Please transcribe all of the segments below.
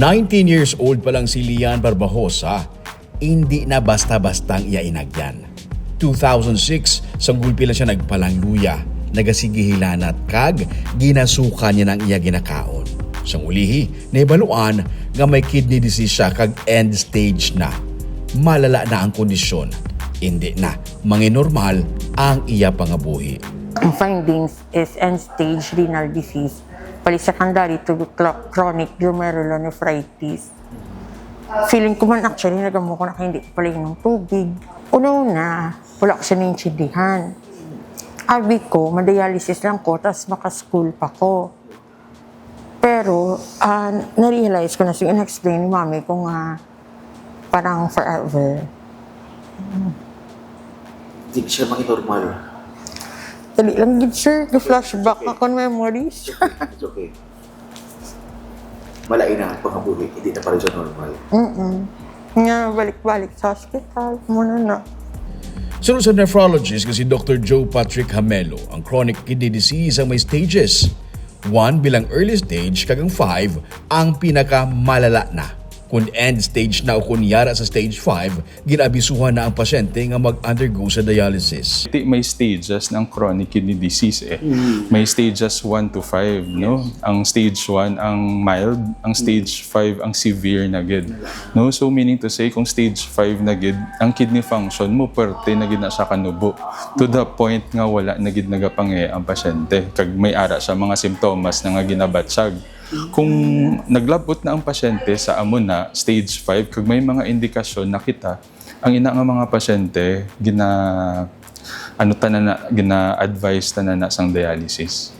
Nineteen years old pa lang si Lian Barbajosa, hindi na basta-bastang iya inagyan. 2006, sa gulpi lang siya nagpalangluya, nagasigihilan at kag, ginasuka niya ng iya ginakaon. Sa ulihi, naibaluan nga may kidney disease siya kag end stage na. Malala na ang kondisyon. Hindi na, manginormal ang iya pangabuhi. Ang findings is end-stage renal disease, secondary to chronic glomerulonephritis. Feeling ko man actually, nagamo ko na kaya hindi pala ng tubig. Una-una, wala ko siya naintindihan. Abi ko, madialysis lang ko, tapos maka-school pa ko. Pero, uh, na-realize ko na siya, in-explain ni mami ko nga, parang forever. Hindi siya maging normal. Dali lang gid sir, flashback ako ng memories. It's okay. Malain na ang pangabuhi, hindi na pa rin siya normal. Mm-mm. Nga, balik-balik sa hospital. Muna na. Sunod sa nephrologist kasi Dr. Joe Patrick Hamelo, ang chronic kidney disease ang may stages. 1 bilang early stage, kagang 5 ang pinakamalala na. Kung end stage na o kung yara sa stage 5, ginabisuhan na ang pasyente nga mag-undergo sa dialysis. May stages ng chronic kidney disease eh. May stages 1 to 5, no? Ang stage 1 ang mild, ang stage 5 ang severe na gid. No? So meaning to say kung stage 5 na gid, ang kidney function mo perte na gid na siya kanubo. To the point nga wala na gid nagapangi ang pasyente. Kag may ara siya mga simptomas na nga ginabatsyag. Kung naglabot na ang pasyente sa amo na stage 5, kag may mga indikasyon na kita, ang ina nga mga pasyente gina ano tanan na gina-advise tanan na sang dialysis.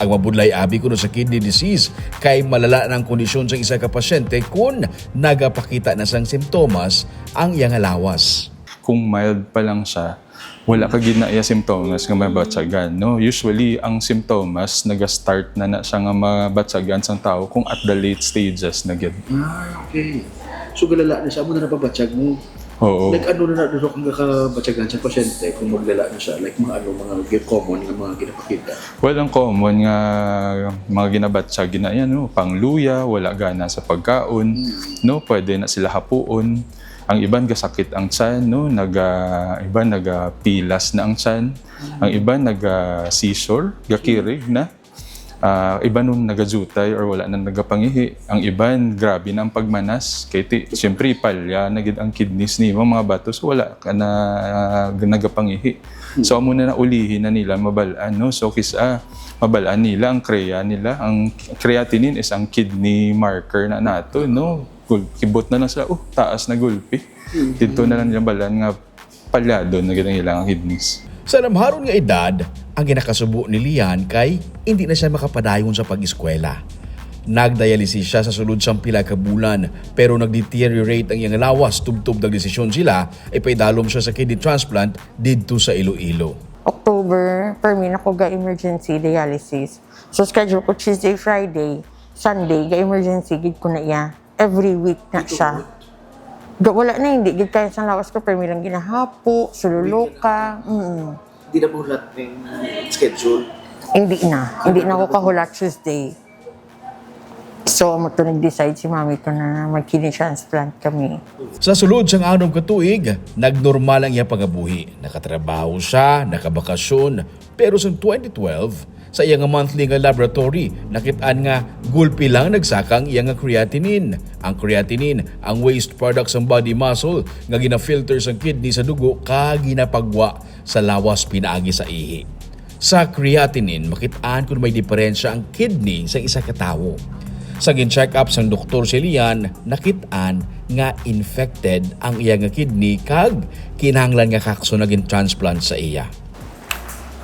Ang mabudlay abi kuno sa kidney disease kay malala ng kondisyon sa isa ka pasyente kung nagapakita na sang simptomas ang iyang lawas. Kung mild pa lang siya, wala ka ginaya simptomas nga mabatsagan. No? Usually, ang simptomas nag-start na na siya nga mabatsagan sang tao kung at the late stages na gid. Ah, okay. So galala na siya, mo na napabatsyag mo. Oo. Like ano na na kung kakabatyagan sa pasyente kung maglala na siya? Like mga ano, mga common nga mga ginapakita. Walang common nga mga ginabatsag ginaya no, pangluya, wala gana sa pagkaon, no, pwede na sila hapuon. Ang iban gasakit ang tiyan, no, naga iba naga pilas na ang tiyan. Ang iba naga seizure, gakirig na. Ah, iba nung nagajutay or wala na nagapangihi. Ang iban, grabe na ang pagmanas. Kaya ti, siyempre, palya, nagid ang kidneys ni mga bato. So, wala ka na ah, nagapangihi. So, amo na naulihin na nila mabalaan. No? So, kisa mabalaan nila ang kreya nila. Ang creatinine is ang kidney marker na nato. No? Gul- Kibot na lang sila, oh, taas na gulpi. Dito na lang nila balaan nga palyado na ganang ilang kidneys. Sa namharon nga edad, ang ginakasubo ni Lian kay hindi na siya makapadayon sa pag-eskwela. Nagdialysis siya sa sulod sang pila ka bulan pero nagdeteriorate ang iyang lawas tubtub ng desisyon sila ay paidalom siya sa kidney transplant didto sa Iloilo. October, permin ako ga emergency dialysis. So schedule ko Tuesday, Friday, Sunday, ga emergency, gid ko na iya. Every week na siya. Ga, wala na, hindi. Gid kaya sa lawas ko, permi lang ginahapo, sululuka. Mm. Hindi na lahat ng schedule. Hindi na. Hindi na ako kahula Tuesday. So, mo to nag-decide si mami ko na mag-kidney transplant kami. Sa sulod sang anom katuig, nagnormal ang iya pangabuhi. Nakatrabaho siya, nakabakasyon, pero sa 2012, sa iya nga monthly nga laboratory, nakitaan nga gulpi lang nagsakang iya nga creatinine. Ang creatinine, ang waste product sa body muscle nga gina-filter sa kidney sa dugo kag ginapagwa sa lawas pinaagi sa ihi. Sa creatinine, makitaan kung may diferensya ang kidney sa isa ka tawo. Sa gin-check up sang doktor si Lian, nakitaan nga infected ang iya nga kidney kag kinahanglan nga kakso na gin-transplant sa iya.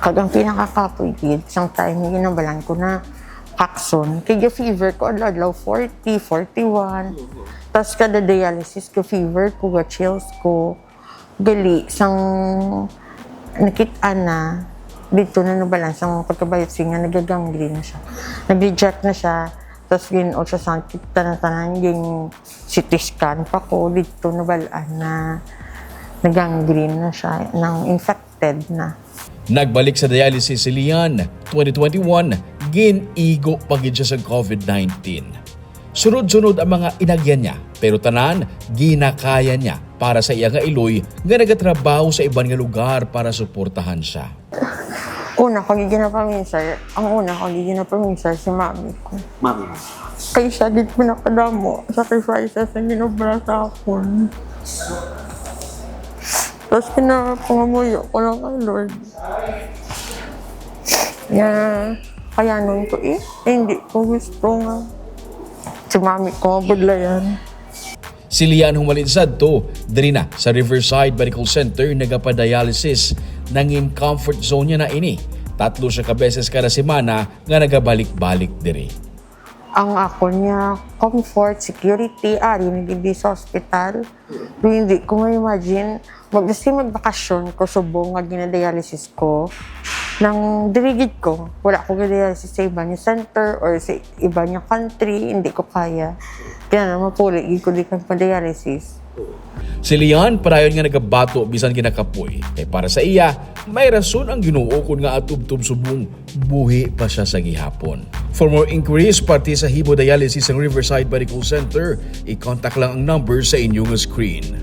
Kag ang pinakakapoy gid, isang time ginabalan ko na Paxson. Kaya fever ko, adlaw 40, 41. Tapos kada dialysis ko, fever ko, ga chills ko. Gali, sang nakitaan na, dito na nabalan, sang pagkabiopsy nga, nagagangrene na siya. Nag-reject na siya. Tapos gin ultrasound, tanan-tanan, yung CT scan pa ko dito nabalaan na nagangrene na siya, nang infected na. Nagbalik sa dialysis si Lian 2021, ginigo pagid siya sa COVID-19. Sunod-sunod ang mga inagyan niya, pero tanan, ginakaya niya para sa iya nga iloy nga nagatrabaho sa ibang nga lugar para suportahan siya. Una ko giginapaminsan, ang una ko giginapaminsan si mami ko. Mami. Kay siya din pinakadamo, sacrifices na ginobra sa akin. Tapos pinapangamuyo ko lang kay Lord. Na kaya nun ko eh, eh, hindi ko gusto nga. Si mami ko mabudlayan. Si Lian humalinsad to, diri na sa Riverside Medical Center nagapadialysis nangin comfort zone niya na ini. Tatlo siya ka beses kada semana nga nagabalik-balik diri. Ang ako niya comfort, security, ari nagindi sa hospital. Pero hindi ko ma-imagine, mag, kasi magbakasyon ko subong nga ginadialysis ko. Nang dirigid ko, wala ko ginadialysis sa iba niya center or sa iba niya country, hindi ko kaya. Kaya na mapuli, ko di kang pa-dialysis. Si Lian parayon nga nagabato bisan kinakapoy. Kay para sa iya, may rason ang Ginoo kun nga atubtub subong buhi pa siya sa gihapon. For more inquiries pati sa hemodialysis ng Riverside Medical Center, i-contact lang ang number sa inyong screen.